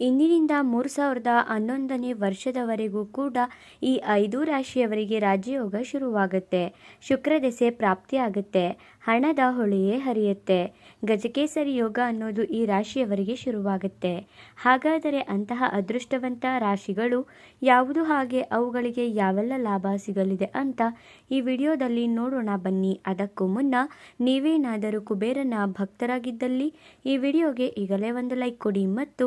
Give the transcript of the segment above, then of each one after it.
ಇಂದಿನಿಂದ ಮೂರು ಸಾವಿರದ ಹನ್ನೊಂದನೇ ವರ್ಷದವರೆಗೂ ಕೂಡ ಈ ಐದು ರಾಶಿಯವರಿಗೆ ರಾಜಯೋಗ ಶುರುವಾಗುತ್ತೆ. ಶುಕ್ರ ದೆಸೆ ಪ್ರಾಪ್ತಿಯಾಗುತ್ತೆ. ಹಣದ ಹೊಳೆಯೇ ಹರಿಯುತ್ತೆ. ಗಜಕೇಸರಿ ಯೋಗ ಅನ್ನೋದು ಈ ರಾಶಿಯವರಿಗೆ ಶುರುವಾಗುತ್ತೆ. ಹಾಗಾದರೆ ಅಂತಹ ಅದೃಷ್ಟವಂತ ರಾಶಿಗಳು ಯಾವುದು ಹಾಗೆ ಅವುಗಳಿಗೆ ಯಾವೆಲ್ಲ ಲಾಭ ಸಿಗಲಿದೆ ಅಂತ ಈ ವಿಡಿಯೋದಲ್ಲಿ ನೋಡೋಣ ಬನ್ನಿ. ಅದಕ್ಕೂ ಮುನ್ನ ನೀವೇನಾದರೂ ಕುಬೇರನ ಭಕ್ತರಾಗಿದ್ದಲ್ಲಿ ಈ ವಿಡಿಯೋಗೆ ಈಗಲೇ ಒಂದು ಲೈಕ್ ಕೊಡಿ ಮತ್ತು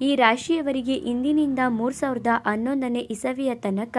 ಈ ರಾಶಿಯವರಿಗೆ ಇಂದಿನಿಂದ ಮೂರು ಸಾವಿರದ ಹನ್ನೊಂದನೇ ಇಸವಿಯ ತನಕ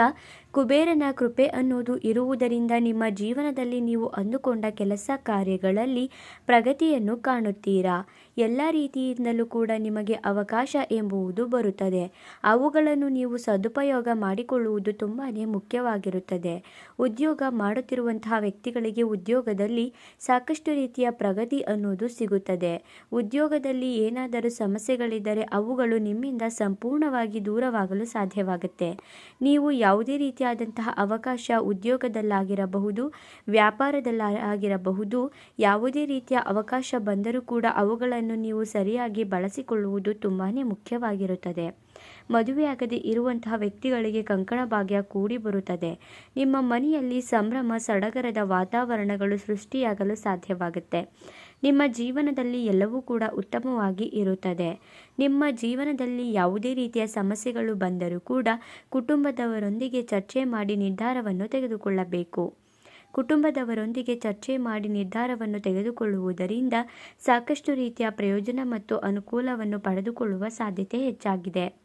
ಕುಬೇರನ ಕೃಪೆ ಅನ್ನೋದು ಇರುವುದರಿಂದ ನಿಮ್ಮ ಜೀವನದಲ್ಲಿ ನೀವು ಅಂದುಕೊಂಡ ಕೆಲಸ ಕಾರ್ಯಗಳಲ್ಲಿ ಪ್ರಗತಿಯನ್ನು ಕಾಣುತ್ತೀರಾ? ಎಲ್ಲ ರೀತಿಯಿಂದಲೂ ಕೂಡ ನಿಮಗೆ ಅವಕಾಶ ಎಂಬುವುದು ಬರುತ್ತದೆ. ಅವುಗಳನ್ನು ನೀವು ಸದುಪಯೋಗ ಮಾಡಿಕೊಳ್ಳುವುದು ತುಂಬಾ ಮುಖ್ಯವಾಗಿರುತ್ತದೆ. ಉದ್ಯೋಗ ಮಾಡುತ್ತಿರುವಂತಹ ವ್ಯಕ್ತಿಗಳಿಗೆ ಉದ್ಯೋಗದಲ್ಲಿ ಸಾಕಷ್ಟು ರೀತಿಯ ಪ್ರಗತಿ ಅನ್ನೋದು ಸಿಗುತ್ತದೆ. ಉದ್ಯೋಗದಲ್ಲಿ ಏನಾದರೂ ಸಮಸ್ಯೆಗಳಿದ್ದರೆ ಅವುಗಳು ನಿಮ್ಮಿಂದ ಸಂಪೂರ್ಣವಾಗಿ ದೂರವಾಗಲು ಸಾಧ್ಯವಾಗುತ್ತೆ. ನೀವು ಯಾವುದೇ ರೀತಿಯಾದಂತಹ ಅವಕಾಶ ಉದ್ಯೋಗದಲ್ಲಾಗಿರಬಹುದು, ವ್ಯಾಪಾರದಲ್ಲಾಗಿರಬಹುದು, ಯಾವುದೇ ರೀತಿಯ ಅವಕಾಶ ಬಂದರೂ ಕೂಡ ಅವುಗಳನ್ನು ನೀವು ಸರಿಯಾಗಿ ಬಳಸಿಕೊಳ್ಳುವುದು ತುಂಬಾ ಮುಖ್ಯವಾಗಿರುತ್ತದೆ. ಮದುವೆಯಾಗದೆ ಇರುವಂತಹ ವ್ಯಕ್ತಿಗಳಿಗೆ ಕಂಕಣ ಭಾಗ್ಯ ಕೂಡಿ ಬರುತ್ತದೆ. ನಿಮ್ಮ ಮನೆಯಲ್ಲಿ ಸಂಭ್ರಮ, ಸಡಗರದ ವಾತಾವರಣಗಳು ಸೃಷ್ಟಿಯಾಗಲು ಸಾಧ್ಯವಾಗುತ್ತೆ. ನಿಮ್ಮ ಜೀವನದಲ್ಲಿ ಎಲ್ಲವೂ ಕೂಡ ಉತ್ತಮವಾಗಿ ಇರುತ್ತದೆ. ನಿಮ್ಮ ಜೀವನದಲ್ಲಿ ಯಾವುದೇ ರೀತಿಯ ಸಮಸ್ಯೆಗಳು ಬಂದರೂ ಕೂಡ ಕುಟುಂಬದವರೊಂದಿಗೆ ಚರ್ಚೆ ಮಾಡಿ ನಿರ್ಧಾರವನ್ನು ತೆಗೆದುಕೊಳ್ಳಬೇಕು. ಕುಟುಂಬದವರೊಂದಿಗೆ ಚರ್ಚೆ ಮಾಡಿ ನಿರ್ಧಾರವನ್ನು ತೆಗೆದುಕೊಳ್ಳುವುದರಿಂದ ಸಾಕಷ್ಟು ರೀತಿಯ ಪ್ರಯೋಜನ ಮತ್ತು ಅನುಕೂಲವನ್ನು ಪಡೆದುಕೊಳ್ಳುವ ಸಾಧ್ಯತೆ ಹೆಚ್ಚಾಗಿದೆ.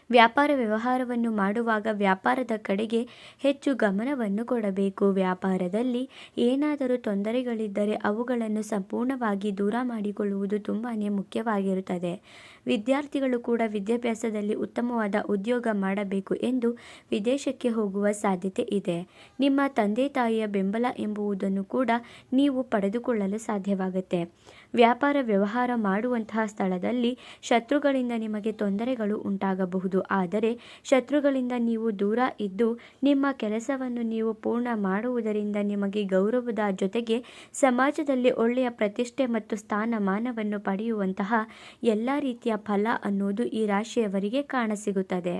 ವ್ಯಾಪಾರ ವ್ಯವಹಾರವನ್ನು ಮಾಡುವಾಗ ವ್ಯಾಪಾರದ ಕಡೆಗೆ ಹೆಚ್ಚು ಗಮನವನ್ನು ಕೊಡಬೇಕು. ವ್ಯಾಪಾರದಲ್ಲಿ ಏನಾದರೂ ತೊಂದರೆಗಳಿದ್ದರೆ ಅವುಗಳನ್ನು ಸಂಪೂರ್ಣವಾಗಿ ದೂರ ಮಾಡಿಕೊಳ್ಳುವುದು ತುಂಬಾ ಮುಖ್ಯವಾಗಿರುತ್ತದೆ. ವಿದ್ಯಾರ್ಥಿಗಳು ಕೂಡ ವಿದ್ಯಾಭ್ಯಾಸದಲ್ಲಿ ಉತ್ತಮವಾದ ಉದ್ಯೋಗ ಮಾಡಬೇಕು ಎಂದು ವಿದೇಶಕ್ಕೆ ಹೋಗುವ ಸಾಧ್ಯತೆ ಇದೆ. ನಿಮ್ಮ ತಂದೆ ತಾಯಿಯ ಬೆಂಬಲ ಎಂಬುದನ್ನು ಕೂಡ ನೀವು ಪಡೆದುಕೊಳ್ಳಲು ಸಾಧ್ಯವಾಗುತ್ತೆ. ವ್ಯಾಪಾರ ವ್ಯವಹಾರ ಮಾಡುವಂತಹ ಸ್ಥಳದಲ್ಲಿ ಶತ್ರುಗಳಿಂದ ನಿಮಗೆ ತೊಂದರೆಗಳು ಉಂಟಾಗಬಹುದು. ಆದರೆ ಶತ್ರುಗಳಿಂದ ನೀವು ದೂರ ಇದ್ದು ನಿಮ್ಮ ಕೆಲಸವನ್ನು ನೀವು ಪೂರ್ಣ ಮಾಡುವುದರಿಂದ ನಿಮಗೆ ಗೌರವದ ಜೊತೆಗೆ ಸಮಾಜದಲ್ಲಿ ಒಳ್ಳೆಯ ಪ್ರತಿಷ್ಠೆ ಮತ್ತು ಸ್ಥಾನಮಾನವನ್ನು ಪಡೆಯುವಂತಹ ಎಲ್ಲ ರೀತಿಯ ಫಲ ಅನ್ನೋದು ಈ ರಾಶಿಯವರಿಗೆ ಕಾಣಸಿಗುತ್ತದೆ.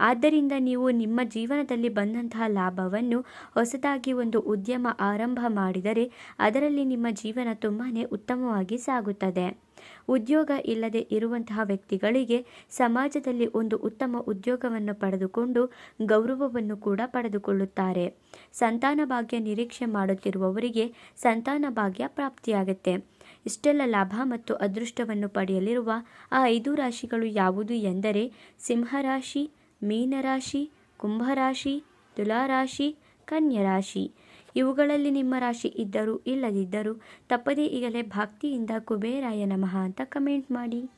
ಆದ್ದರಿಂದ ನೀವು ನಿಮ್ಮ ಜೀವನದಲ್ಲಿ ಬಂದಂತಹ ಲಾಭವನ್ನು ಹೊಸದಾಗಿ ಒಂದು ಉದ್ಯಮ ಆರಂಭ ಮಾಡಿದರೆ ಅದರಲ್ಲಿ ನಿಮ್ಮ ಜೀವನ ತುಂಬಾ ಉತ್ತಮವಾಗಿ ಸಾಗುತ್ತದೆ. ಉದ್ಯೋಗ ಇಲ್ಲದೆ ಇರುವಂತಹ ವ್ಯಕ್ತಿಗಳಿಗೆ ಸಮಾಜದಲ್ಲಿ ಒಂದು ಉತ್ತಮ ಉದ್ಯೋಗವನ್ನು ಪಡೆದುಕೊಂಡು ಗೌರವವನ್ನು ಕೂಡ ಪಡೆದುಕೊಳ್ಳುತ್ತಾರೆ. ಸಂತಾನ ಭಾಗ್ಯ ನಿರೀಕ್ಷೆ ಮಾಡುತ್ತಿರುವವರಿಗೆ ಸಂತಾನ ಭಾಗ್ಯ ಪ್ರಾಪ್ತಿಯಾಗುತ್ತೆ. ಇಷ್ಟೆಲ್ಲ ಲಾಭ ಮತ್ತು ಅದೃಷ್ಟವನ್ನು ಪಡೆಯಲಿರುವ ಆ ಐದು ರಾಶಿಗಳು ಯಾವುದು ಎಂದರೆ ಸಿಂಹರಾಶಿ ಮೀನರಾಶಿ, ಕುಂಭರಾಶಿ, ತುಲಾರಾಶಿ, ಕನ್ಯರಾಶಿ. ಇವುಗಳಲ್ಲಿ ನಿಮ್ಮ ರಾಶಿ ಇದ್ದರೂ ಇಲ್ಲದಿದ್ದರೂ ತಪ್ಪದೇ ಈಗಲೇ ಭಕ್ತಿಯಿಂದ ಕುಬೇರಾಯ ನಮಃ ಅಂತ ಕಮೆಂಟ್ ಮಾಡಿ.